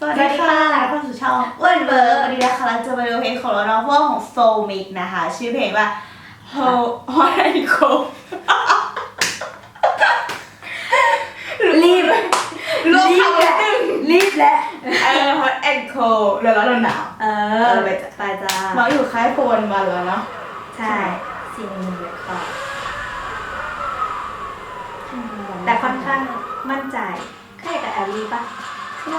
สวัสดีค่ะเข้าสู่ช่องอ้วนเบอร์วันนี้นะคะเราจะมาดูเพลงของเราน้องพวกของโฟมิกนะคะ ชื่อเพลงว่า How Hot and Cold รีบรวมคำนิดนึงรีบแล้วเออ Hot and Cold ร้อนร้อนหนาวเอเอออไปจ้ะไปจ้าน้องอยู่ค่ายโฟนวันแล้วเนาะใช่ซีนเล็กค่ะแต่ค่อนข้างมั่นใจแค่กับแอลลี่ปะใช่ไหม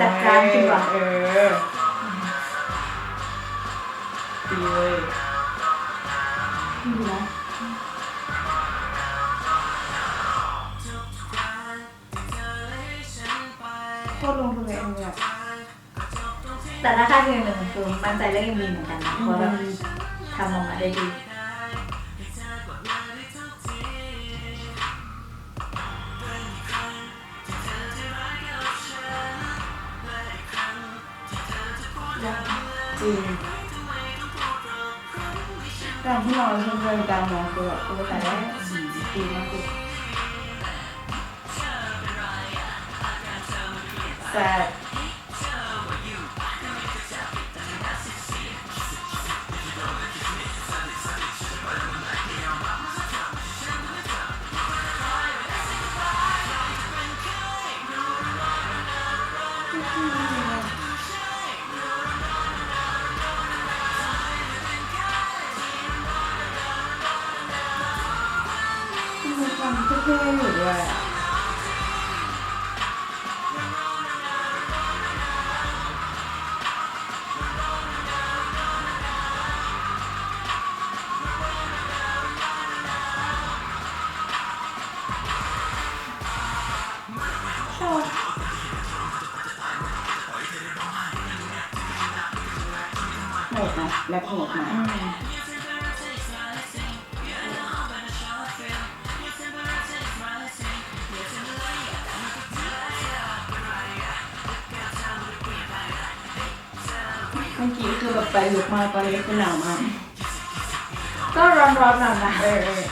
จัดการดีกว่าเออดีเลยดีนะโคตรลงทุนเลยอันเนี้ยแต่ถ้าค่าเพลงหนึ่งคือมั่นใจเรื่องยังมีเหมือนกันนะเพราะแบบทำออกมาได้ดี จริงการที่เราเดินการมองคือแบบโอ้แต่ได้ดีมากเลยแต่ มีความเท่ๆอยู่ด้วยอะชอบโหดนะแรปโหดนะเมื่อกี้คือแบบไปลุกมากตอนนี้คือหนาวมากก็ร้อนๆหน่อยนะเออเออ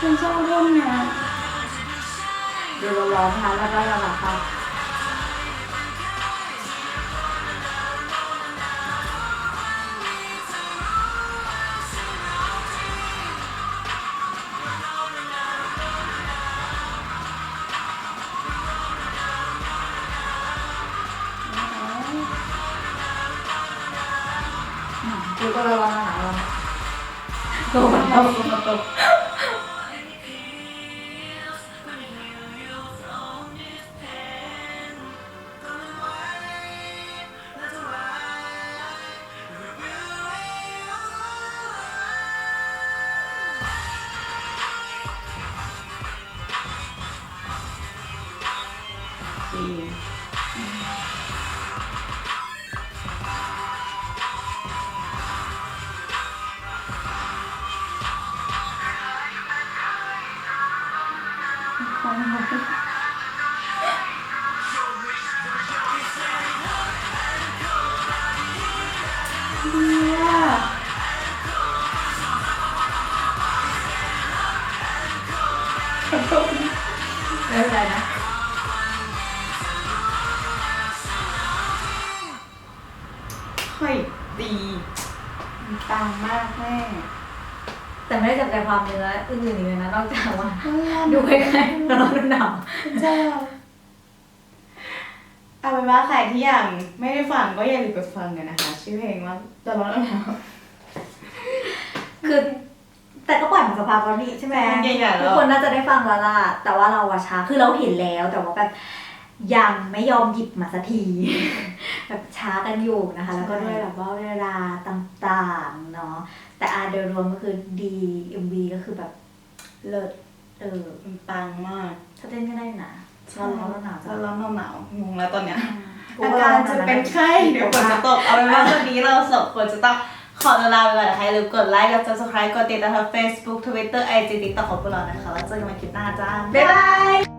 ฉันชอบเรื่องเนี้ยดูร้อนๆนะคะแล้วก็ระดับค่ะ ดูก็ระวังหนาวแล้วน ดีอะไม่เป็นไรนะค่อยดีมันปังมากแม่ แต่ไม่ได้จับใจความเนื้ออื่นๆอีกเลยนะนอกจากว่า ดูดูคล้ายๆร้อนๆหนาวเจ้าเอาเป็นว่าใครที่ยังไม่ได้ฟังก็อย่าลืมไปฟังกันนะคะ ชื่อเพลงว่าตลอดแล้ว คือ แต่ก็ปล่อยมาสภาพแล้วนี่ใช่ไหมใหญ่ๆทุแล้กวคนน่าจะได้ฟังแล้วล่ะแต่ว่าเราอะช้าคือเราเห็นแล้วแต่ว่าแบบ ยังไม่ยอมหยิบมาสักที แบบช้ากันอยู่นะคะ แล้วก็ด้วยแบบว่าเวลาต่างๆเนาะแต่อาโดยรวมก็คือดี MV ก็คือแบบเลิศเออมันปังมากถ้าเต้นก็ได้นะร้อนร้อนๆหนาวๆร้อนร้อนหนาวๆงงแล้วตอนเนี้ยกูอาว่การจะเป็นไข้เดี๋ยวฝนจะตกเอาเป็นว่าวันนี้เราสองคนจะต้องขอลาไปก่อนนะคะอย่าลืมกดไลค์กด subscribe กดติดตามทาง Facebook Twitter IG TikTok ของพวกเรานะคะแล้วเจอกันใหม่คลิปหน้าจ้าบ๊ายบาย